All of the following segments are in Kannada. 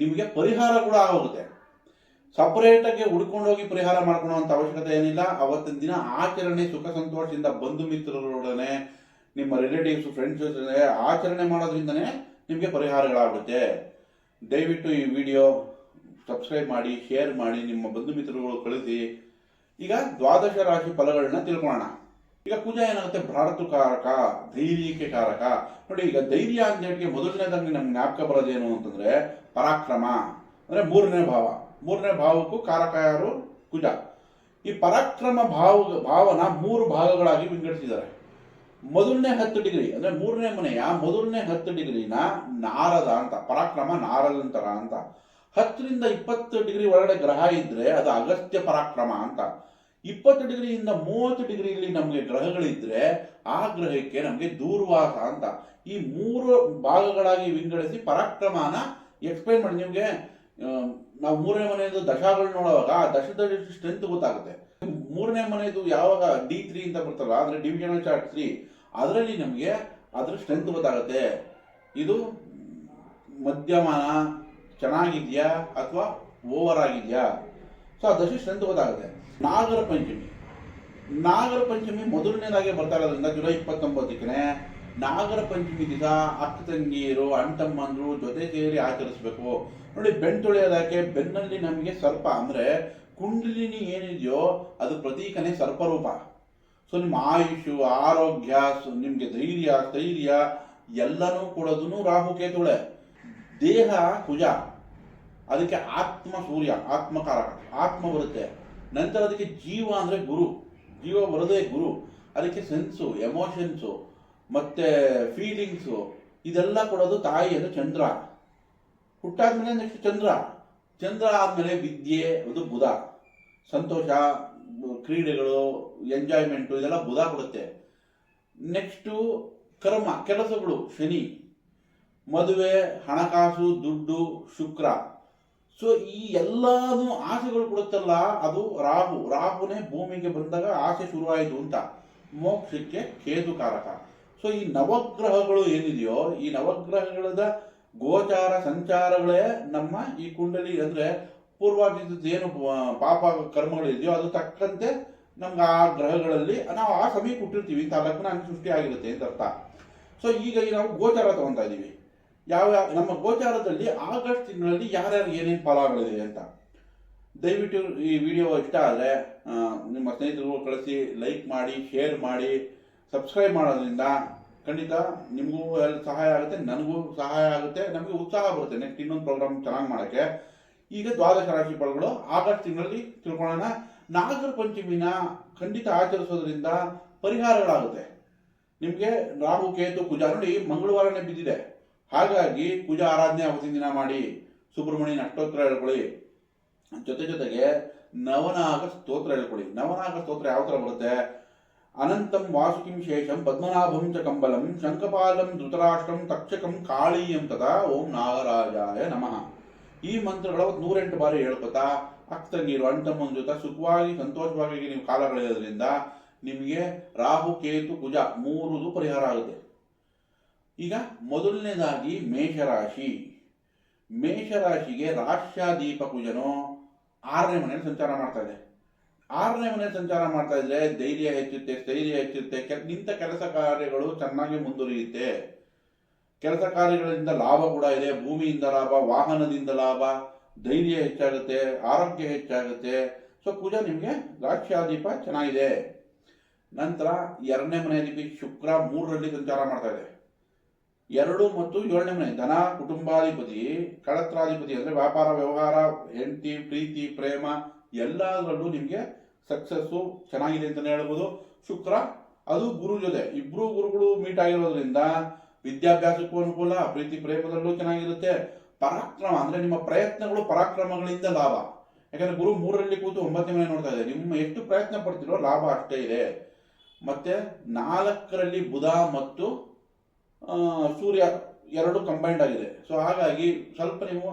ನಿಮಗೆ ಪರಿಹಾರ ಕೂಡ ಆಗುತ್ತೆ ಸಪರೇಟಾಗಿ ಹುಡ್ಕೊಂಡೋಗಿ ಪರಿಹಾರ ಮಾಡ್ಕೊಳ್ಳುವಂಥ ಅವಶ್ಯಕತೆ ಏನಿಲ್ಲ. ಅವತ್ತಿನ ದಿನ ಆಚರಣೆ ಸುಖ ಸಂತೋಷದಿಂದ ಬಂಧು ಮಿತ್ರರೊಡನೆ, ನಿಮ್ಮ ರಿಲೇಟಿವ್ಸ್ ಫ್ರೆಂಡ್ಸ್ ಜೊತೆ ಆಚರಣೆ ಮಾಡೋದ್ರಿಂದನೇ ನಿಮಗೆ ಪರಿಹಾರಗಳಾಗುತ್ತೆ. ದಯವಿಟ್ಟು ಈ ವಿಡಿಯೋ ಸಬ್ಸ್ಕ್ರೈಬ್ ಮಾಡಿ ಶೇರ್ ಮಾಡಿ, ನಿಮ್ಮ ಬಂಧು ಮಿತ್ರರುಗಳು ಕಳಿಸಿ. ಈಗ ದ್ವಾದಶ ರಾಶಿ ಫಲಗಳನ್ನ ತಿಳ್ಕೊಳ್ಳೋಣ. ಈಗ ಕುಜ ಏನಾಗುತ್ತೆ? ಭ್ರಾತೃಕಾರಕ ಧೈರ್ಯಕ್ಕೆ ಕಾರಕ ನೋಡಿ, ಈಗ ಧೈರ್ಯ ಅಂತ ಹೇಳಿಕೆ ಮೊದಲನೇದಾಗಿ ನಮ್ಗೆ ಜ್ಞಾಪಕ ಬರೋದೇನು ಅಂತಂದ್ರೆ ಪರಾಕ್ರಮ. ಅಂದ್ರೆ ಮೂರನೇ ಭಾವ. ಮೂರನೇ ಭಾವಕ್ಕೂ ಕಾರಕ ಯಾರು ಕುಜ. ಈ ಪರಾಕ್ರಮ ಭಾವ, ಭಾವನ ಮೂರು ಭಾಗಗಳಾಗಿ ವಿಂಗಡಿಸಿದ್ದಾರೆ. ಮೊದಲನೇ ಹತ್ತು ಡಿಗ್ರಿ, ಅಂದ್ರೆ ಮೂರನೇ ಮನೆಯ ಮೊದಲನೇ ಹತ್ತು ಡಿಗ್ರಿನ ನಾರದ ಅಂತ, ಪರಾಕ್ರಮ ನಾರದಂತರ ಅಂತ. ಹತ್ತರಿಂದ ಇಪ್ಪತ್ತು ಡಿಗ್ರಿ ಒಳಗಡೆ ಗ್ರಹ ಇದ್ರೆ ಅದು ಅಗತ್ಯ ಪರಾಕ್ರಮ ಅಂತ. ಇಪ್ಪತ್ತು ಡಿಗ್ರಿಯಿಂದ ಮೂವತ್ತು ಡಿಗ್ರಿಯಲ್ಲಿ ನಮಗೆ ಗ್ರಹಗಳಿದ್ರೆ ಆ ಗ್ರಹಕ್ಕೆ ನಮಗೆ ದೂರ್ವಾಸ ಅಂತ. ಈ ಮೂರು ಭಾಗಗಳಾಗಿ ವಿಂಗಡಿಸಿ ಪರಾಕ್ರಮನ ಎಕ್ಸ್ಪ್ಲೈನ್ ಮಾಡಿ. ನಿಮಗೆ ನಾವು ಮೂರನೇ ಮನೆಯದು ದಶಾಗಳು ನೋಡುವಾಗ ಆ ದಶದ ಸ್ಟ್ರೆಂತ್ ಗೊತ್ತಾಗುತ್ತೆ? ಮೂರನೇ ಮನೆಯದು ಯಾವಾಗ ಡಿ ತ್ರೀ ಅಂತ ಬರ್ತಲ್ಲ ಅಂದ್ರೆ ಡಿವಿಷನಲ್ ಚಾರ್ಟ್ ತ್ರೀ ಅದರಲ್ಲಿ ನಮಗೆ ಅದ್ರ ಸ್ಟ್ರೆಂತ್ ಗೊತ್ತಾಗುತ್ತೆ. ಇದು ಮಧ್ಯಮಾನ ಚೆನ್ನಾಗಿದೆಯಾ ಅಥವಾ ಓವರ್ ಆಗಿದೆಯಾ? ಸೊ ಆ ದಶ ಸ್ಟ್ರೆಂತ್ ಗೊತ್ತಾಗುತ್ತೆ. ನಾಗರ ಪಂಚಮಿ. ನಾಗರ ಪಂಚಮಿ ಮೊದಲನೇದಾಗೆ ಬರ್ತಾ ಇರೋದ್ರಿಂದ ಜುಲೈ ಇಪ್ಪತ್ತೊಂಬತ್ತಕ್ಕೆ ನಾಗರ ಪಂಚಮಿ ದಿನ ಅಕ್ಕ ತಂಗಿಯರು ಅಣ್ಣ ತಮ್ಮಂದ್ರು ಜೊತೆ ಸೇರಿ ಆಚರಿಸ್ಬೇಕು. ನೋಡಿ ಬೆನ್ ತೊಳೆಯೋದಕ್ಕೆ ಬೆನ್ನಲ್ಲಿ ನಮಗೆ ಸರ್ಪ ಅಂದ್ರೆ ಕುಂಡಲಿನಿ ಏನಿದೆಯೋ ಅದು ಪ್ರತೀಕನೇ ಸರ್ಪರೂಪ. ಸೊ ನಿಮ್ಮ ಆಯುಷು, ಆರೋಗ್ಯ ನಿಮಗೆ ಧೈರ್ಯ, ಸ್ಥೈರ್ಯ ಎಲ್ಲನೂ ಕೊಡೋದನ್ನು ರಾಹುಕೇತುಳೆ ದೇಹ ಕುಜ. ಅದಕ್ಕೆ ಆತ್ಮ ಸೂರ್ಯ, ಆತ್ಮಕಾರಕ, ಆತ್ಮ ಬರುತ್ತೆ ನಂತರ ಅದಕ್ಕೆ ಜೀವ ಅಂದ್ರೆ ಗುರು. ಜೀವ ಬರೋದೇ ಗುರು. ಅದಕ್ಕೆ ಸೆನ್ಸು ಎಮೋಷನ್ಸು ಮತ್ತೆ ಫೀಲಿಂಗ್ಸು ಇದೆಲ್ಲ ಕೊಡೋದು ತಾಯಿ ಅಂದ್ರೆ ಚಂದ್ರ. ಹುಟ್ಟಾದ್ಮೇಲೆ ನೆಕ್ಸ್ಟ್ ಚಂದ್ರ. ಚಂದ್ರ ಆದಮೇಲೆ ವಿದ್ಯೆ ಅದು ಬುಧ. ಸಂತೋಷ, ಕ್ರೀಡೆಗಳು ಎಂಜಾಯ್ಮೆಂಟು ಇದೆಲ್ಲ ಬುಧ ಕೊಡುತ್ತೆ. ನೆಕ್ಸ್ಟು ಕರ್ಮ, ಕೆಲಸಗಳು, ಶನಿ. ಮದುವೆ, ಹಣಕಾಸು, ದುಡ್ಡು, ಶುಕ್ರ. ಸೊ ಈ ಎಲ್ಲಾನು ಆಸೆಗಳು ಕೊಡುತ್ತಲ್ಲ, ಅದು ರಾಹು. ರಾಹುನೇ ಭೂಮಿಗೆ ಬಂದಾಗ ಆಸೆ ಶುರುವಾಯಿತು ಅಂತ. ಮೋಕ್ಷಕ್ಕೆ ಕೇತುಕಾರಕ. ಸೊ ಈ ನವಗ್ರಹಗಳು ಏನಿದೆಯೋ, ಈ ನವಗ್ರಹಗಳದ ಗೋಚಾರ, ಸಂಚಾರಗಳೇ ನಮ್ಮ ಈ ಕುಂಡಲಿ ಅಂದ್ರೆ ಪೂರ್ವಾರ್ಜಿತದ್ದು ಏನು ಪಾಪ ಕರ್ಮಗಳಿದೆಯೋ, ಅದು ತಕ್ಕಂತೆ ನಮ್ಗೆ ಆ ಗ್ರಹಗಳಲ್ಲಿ ನಾವು ಆ ಸಮಯಕ್ಕೆ ಹುಟ್ಟಿರ್ತೀವಿ. ಇಂಥ ಲಗ್ನ ಸೃಷ್ಟಿ ಆಗಿರುತ್ತೆ ಅಂತ ಅರ್ಥ. ಸೊ ಈಗ ನಾವು ಗೋಚಾರ ತಗೊತಾ ಇದೀವಿ ಯಾವ ಯಾವ- ನಮ್ಮ ಗೋಚಾರದಲ್ಲಿ ಆಗಸ್ಟ್ ತಿಂಗಳಲ್ಲಿ ಯಾರ್ಯಾರು ಏನೇನು ಫಲಗಳಿದೆ ಅಂತ. ದಯವಿಟ್ಟು ಈ ವಿಡಿಯೋ ಇಷ್ಟ ಆದರೆ ನಿಮ್ಮ ಸ್ನೇಹಿತರಿಗೂ ಕಳಿಸಿ, ಲೈಕ್ ಮಾಡಿ, ಶೇರ್ ಮಾಡಿ, ಸಬ್ಸ್ಕ್ರೈಬ್ ಮಾಡೋದ್ರಿಂದ ಖಂಡಿತ ನಿಮಗೂ ಎಲ್ಲ ಸಹಾಯ ಆಗುತ್ತೆ, ನನಗೂ ಸಹಾಯ ಆಗುತ್ತೆ, ನಮಗೆ ಉತ್ಸಾಹ ಬರುತ್ತೆ ನೆಕ್ಸ್ಟ್ ಇನ್ನೊಂದು ಪ್ರೋಗ್ರಾಮ್ ಚೆನ್ನಾಗಿ ಮಾಡೋಕ್ಕೆ. ಈಗ ದ್ವಾದಶ ರಾಶಿ ಫಲಗಳು, ಆಗಸ್ಟ್ ತಿಂಗಳಲ್ಲಿ ತಿಳ್ಕೊಳ್ಳೋಣ. ನಾಗರ ಪಂಚಮಿನ ಖಂಡಿತ ಆಚರಿಸೋದ್ರಿಂದ ಪರಿಹಾರಗಳಾಗುತ್ತೆ. ನಿಮಗೆ ರಾಹು, ಕೇತು ಪೂಜಾ ನೋಡಿ ಮಂಗಳವಾರನೇ ಬಿದ್ದಿದೆ. ಹಾಗಾಗಿ ಪೂಜಾ ಆರಾಧನೆ ಅವತ್ತಿನ ದಿನ ಮಾಡಿ ಸುಬ್ರಹ್ಮಣ್ಯನ ಅಷ್ಟೋತ್ತರ ಹೇಳ್ಕೊಳ್ಳಿ. ಜೊತೆ ಜೊತೆಗೆ ನವನಾಗ ಸ್ತೋತ್ರ ಹೇಳ್ಕೊಳ್ಳಿ. ನವನಾಗ ಸ್ತೋತ್ರ ಯಾವ ಥರ ಬರುತ್ತೆ? ಅನಂತಂ ವಾಸುಕಿಂ ಶೇಷಂ ಪದ್ಮನಾಭಂ ಚ ಕಂಬಲಂ ಶಂಕಪಾಲಂ ಧೃತರಾಷ್ಟ್ರಂ ತಕ್ಷಕಂ ಕಾಳಿ ತಥಾ ಓಂ ನಾಗರಾಜಾಯ ನಮಃ. ಈ ಮಂತ್ರಗಳು ನೂರೆಂಟು ಬಾರಿ ಹೇಳ್ಕೊತಾ, ಅಕ್ತ ನೀರು, ಅಣ್ಣ ತಮ್ಮನ ಜೊತೆ ಸುಖವಾಗಿ, ಸಂತೋಷವಾಗಿ ನೀವು ಕಾಲ ಕಳೆಯೋದ್ರಿಂದ ನಿಮಗೆ ರಾಹು, ಕೇತು, ಕುಜ ಮೂರುದು ಪರಿಹಾರ ಆಗುತ್ತೆ. ಈಗ ಮೊದಲನೇದಾಗಿ ಮೇಷರಾಶಿ. ಮೇಷರಾಶಿಗೆ ರಾಶ್ಯಾದೀಪ ಕುಜನು ಆರನೇ ಮನೆಯಲ್ಲಿ ಸಂಚಾರ ಮಾಡ್ತಾ ಇದೆ. ಆರನೇ ಮನೆ ಸಂಚಾರ ಮಾಡ್ತಾ ಇದ್ರೆ ಧೈರ್ಯ ಹೆಚ್ಚುತ್ತೆ, ಸ್ಥೈರ್ಯ ಹೆಚ್ಚುತ್ತೆ ನಿಂತ ಕೆಲಸ ಕಾರ್ಯಗಳು ಚೆನ್ನಾಗಿ ಮುಂದುವರಿಯುತ್ತೆ. ಕೆಲಸ ಕಾರ್ಯಗಳಿಂದ ಲಾಭ ಕೂಡ ಇದೆ. ಭೂಮಿಯಿಂದ ಲಾಭ, ವಾಹನದಿಂದ ಲಾಭ, ಧೈರ್ಯ ಹೆಚ್ಚಾಗುತ್ತೆ, ಆರೋಗ್ಯ ಹೆಚ್ಚಾಗುತ್ತೆ. ಸೊ ಕುಜ ನಿಮಗೆ ರಾಶ್ಯಾದೀಪ ಚೆನ್ನಾಗಿದೆ. ನಂತರ ಎರಡನೇ ಮನೆಯಲ್ಲಿ ಶುಕ್ರ ಮೂರರಲ್ಲಿ ಸಂಚಾರ ಮಾಡ್ತಾ ಇದೆ. ಎರಡು ಮತ್ತು ಏಳನೇ ಮನೆ, ಧನ, ಕುಟುಂಬಾಧಿಪತಿ ಕಳತ್ರಾಧಿಪತಿ ಅಂದ್ರೆ ವ್ಯಾಪಾರ, ವ್ಯವಹಾರ, ಹೆಂಡತಿ, ಪ್ರೀತಿ, ಪ್ರೇಮ ಎಲ್ಲದರಲ್ಲೂ ನಿಮಗೆ ಸಕ್ಸಸ್ಸು ಚೆನ್ನಾಗಿದೆ ಅಂತಲೇ ಹೇಳ್ಬೋದು. ಶುಕ್ರ, ಅದು ಗುರು ಜೊತೆ. ಇಬ್ರು ಗುರುಗಳು ಮೀಟ್ ಆಗಿರೋದ್ರಿಂದ ವಿದ್ಯಾಭ್ಯಾಸಕ್ಕೂ ಅನುಕೂಲ, ಪ್ರೀತಿ ಪ್ರೇಮದಲ್ಲೂ ಚೆನ್ನಾಗಿರುತ್ತೆ. ಪರಾಕ್ರಮ ಅಂದ್ರೆ ನಿಮ್ಮ ಪ್ರಯತ್ನಗಳು ಪರಾಕ್ರಮಗಳಿಂದ ಲಾಭ. ಯಾಕಂದ್ರೆ ಗುರು ಮೂರರಲ್ಲಿ ಕೂತು ಒಂಬತ್ತನೇ ಮನೆ ನೋಡ್ತಾ ಇದೆ ನಿಮ್ಮ ಎಷ್ಟು ಪ್ರಯತ್ನ ಪಡ್ತಿರೋ ಲಾಭ ಅಷ್ಟೇ ಇದೆ. ಮತ್ತೆ ನಾಲ್ಕರಲ್ಲಿ ಬುಧ ಮತ್ತು ಸೂರ್ಯ ಎರಡು ಕಂಬೈಂಡ್ ಆಗಿದೆ. ಸೊ ಹಾಗಾಗಿ ಸ್ವಲ್ಪ ನೀವು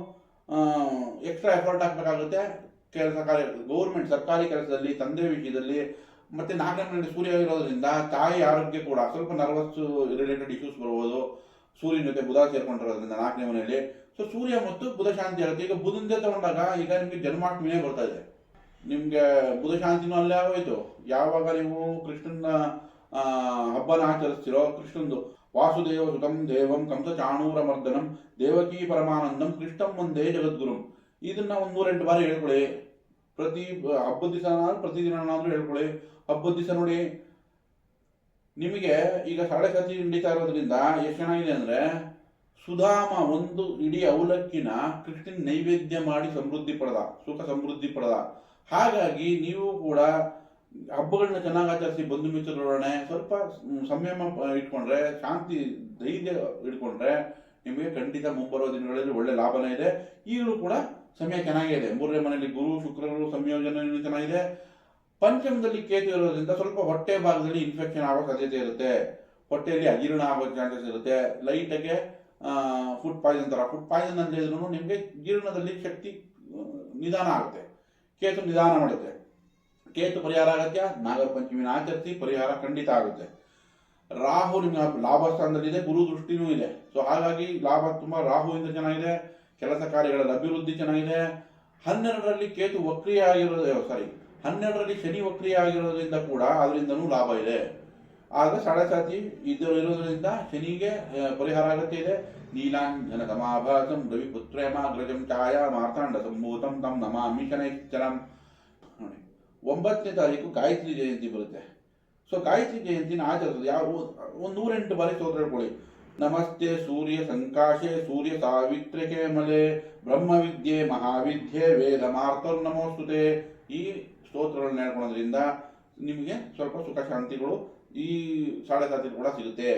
ಎಕ್ಸ್ಟ್ರಾ ಎಫರ್ಟ್ ಹಾಕಬೇಕಾಗುತ್ತೆ, ಕೆಲಸ ಕಾರ್ಯ ಗೌರ್ಮೆಂಟ್ ಸರ್ಕಾರಿ ಕೆಲಸದಲ್ಲಿ, ತಂದೆ ವಿಷಯದಲ್ಲಿ, ಮತ್ತೆ ನಾಲ್ಕನೇ ಸೂರ್ಯ ಇರೋದ್ರಿಂದ ತಾಯಿ ಆರೋಗ್ಯ ಕೂಡ ಸ್ವಲ್ಪ ನರ್ವಸ್ ರಿಲೇಟೆಡ್ ಇಶ್ಯೂಸ್ ಬರ್ಬೋದು. ಸೂರ್ಯನ ಜೊತೆ ಬುಧ ಸೇರ್ಕೊಂಡಿರೋದ್ರಿಂದ ನಾಲ್ಕನೇ ಮನೆಯಲ್ಲಿ. ಸೊ ಸೂರ್ಯ ಮತ್ತು ಬುಧ ಶಾಂತಿ ಆಗುತ್ತೆ ಈಗ ಬುಧಂದೇ ತಗೊಂಡಾಗ ಈಗ ನಿಮಗೆ ಜನ್ಮಾಷ್ಟಮಿನೇ ಬರ್ತಾ ಇದೆ. ನಿಮಗೆ ಬುಧ ಶಾಂತಿನೂ ಅಲ್ಲೇ ಆಗೋಯ್ತು. ಯಾವಾಗ ನೀವು ಕೃಷ್ಣನ ಹಬ್ಬನ ಆಚರಿಸ್ತಿರೋ ಕೃಷ್ಣಂದು. ವಾಸುದೇವ ಸುತಂ ದೇವಂ ಕಂಸ ಚಾಣೂರ ಮರ್ದನಂ ದೇವಕಿ ಪರಮಾನಂದಂ ಕೃಷ್ಣಂ ಒಂದೇ ಜಗದ್ಗುರುಂ. ಇದನ್ನ ಒಂದು ನೂರೆಂಟು ಬಾರಿ ಹೇಳ್ಕೊಳ್ಳಿ ಪ್ರತಿ ಹಬ್ಬದ ದಿವಸ ಪ್ರತಿದಿನನಾದ್ರೂ ಹೇಳ್ಕೊಳ್ಳಿ ಹಬ್ಬದ ದಿವಸ ನೋಡಿ, ನಿಮಗೆ ಈಗ ಸಾಡೆ ಸತಿ ನಡೀತಾ ಇರೋದ್ರಿಂದ ಎಷ್ಟು ಚೆನ್ನಾಗಿದೆ ಅಂದ್ರೆ, ಸುಧಾಮ ಒಂದು ಇಡೀ ಅವಲಕ್ಕಿನ ಕೃಷ್ಣನ್ ನೈವೇದ್ಯ ಮಾಡಿ ಸಮೃದ್ಧಿ ಪಡೆದ, ಸುಖ ಸಮೃದ್ಧಿ ಪಡೆದ. ಹಾಗಾಗಿ ನೀವು ಕೂಡ ಹಬ್ಬಗಳನ್ನ ಚೆನ್ನಾಗಿ ಆಚರಿಸಿ ಬಂಧು ಮಿತ್ರರೊಡನೆ ಸ್ವಲ್ಪ ಸಂಯಮ ಇಟ್ಕೊಂಡ್ರೆ, ಶಾಂತಿ, ಧೈರ್ಯ ಇಟ್ಕೊಂಡ್ರೆ ನಿಮಗೆ ಖಂಡಿತ ಮುಂಬರುವ ದಿನಗಳಲ್ಲಿ ಒಳ್ಳೆ ಲಾಭನೇ ಇದೆ. ಈಗಲೂ ಕೂಡ ಸಮಯ ಚೆನ್ನಾಗಿದೆ ಮೂರನೇ ಮನೆಯಲ್ಲಿ ಗುರು, ಶುಕ್ರರು, ಸಂಯೋಜನೆ ಚೆನ್ನಾಗಿದೆ. ಪಂಚಮದಲ್ಲಿ ಕೇತು ಇರೋದ್ರಿಂದ ಸ್ವಲ್ಪ ಹೊಟ್ಟೆ ಭಾಗದಲ್ಲಿ ಇನ್ಫೆಕ್ಷನ್ ಆಗೋ ಸಾಧ್ಯತೆ ಇರುತ್ತೆ. ಹೊಟ್ಟೆಯಲ್ಲಿ ಅಜೀರ್ಣ ಆಗೋ ಚಾನ್ಸಸ್ ಇರುತ್ತೆ. ಲೈಟಾಗೆ ಫುಡ್ ಪಾಯ್ಸನ್ ಥರ ಫುಡ್ ಪಾಯ್ಸನ್ ಅಂತ ಹೇಳಿದ್ರು ನಿಮಗೆ ಜೀರ್ಣದಲ್ಲಿ ಶಕ್ತಿ ನಿಧಾನ ಆಗುತ್ತೆ. ಕೇತು ನಿಧಾನ ಮಾಡುತ್ತೆ. ಕೇತು ಪರಿಹಾರ ಅಗತ್ಯ ನಾಗರ ಪಂಚಮಿನ ಆಚರಿಸಿ ಪರಿಹಾರ ಖಂಡಿತ ಆಗುತ್ತೆ. ರಾಹು ನಿಮ್ಮ ಲಾಭ ಸ್ಥಾನದಲ್ಲಿದೆ, ಗುರು ದೃಷ್ಟಿನೂ ಇದೆ. ಸೊ ಹಾಗಾಗಿ ಲಾಭ ತುಂಬಾ ರಾಹುವಿಂದ ಚೆನ್ನಾಗಿದೆ, ಕೆಲಸ ಕಾರ್ಯಗಳಲ್ಲಿ ಅಭಿವೃದ್ಧಿ ಚೆನ್ನಾಗಿದೆ. ಹನ್ನೆರಡರಲ್ಲಿ ಕೇತು ವಕ್ರಿಯ ಆಗಿರೋದು ಸಾರಿ ಹನ್ನೆರಡರಲ್ಲಿ ಶನಿ ವಕ್ರಿಯ ಆಗಿರೋದ್ರಿಂದ ಕೂಡ ಅದರಿಂದನೂ ಲಾಭ ಇದೆ. ಆಗ ಸಾತಿ ಇದು ಇರೋದ್ರಿಂದ ಶನಿಗೆ ಪರಿಹಾರ ಅಗತ್ಯ ಇದೆ. ನೀಲಾಂಜನ ತಮಾಭಾಸಂ ರವಿ ಪುತ್ರೇಮಾಗ್ರಜಂ ಛಾಯಾ ಮಾರ್ತಾಂಡ ಸಂಭೂತಂ ತಂ ನಮಾಮಿ ಶನೈಶ್ಚರಂ. ನೋಡಿ. ಒಂಬತ್ತನೇ ತಾರೀಕು ಗಾಯತ್ರಿ ಜಯಂತಿ ಬರುತ್ತೆ. ಸೊ ಗಾಯತ್ರಿ ಜಯಂತಿನ ಆಚರಿಸೋದು ಯಾವ, ಒಂದು ನೂರೆಂಟು ಬಾರಿ ಸ್ತೋತ್ರ ಹೇಳ್ಕೊಳ್ಳಿ. ನಮಸ್ತೆ ಸೂರ್ಯ ಸಂಕಾಶೆ ಸೂರ್ಯ ಸಾವಿತ್ರಿಕೆ ಮಲೆ ಬ್ರಹ್ಮವಿದ್ಯೆ ಮಹಾವಿದ್ಯೆ, ವೇದ ಮಾರ್ತರ್ ನಮೋಸ್ತುತೆ. ಈ ಸ್ತೋತ್ರಗಳನ್ನ ಹೇಳ್ಕೊಳ್ಳೋದ್ರಿಂದ ನಿಮಗೆ ಸ್ವಲ್ಪ ಸುಖ ಶಾಂತಿಗಳು ಈ ಸಾಡೆ ಸಾತಿ ಕೂಡ ಸಿಗುತ್ತೆ.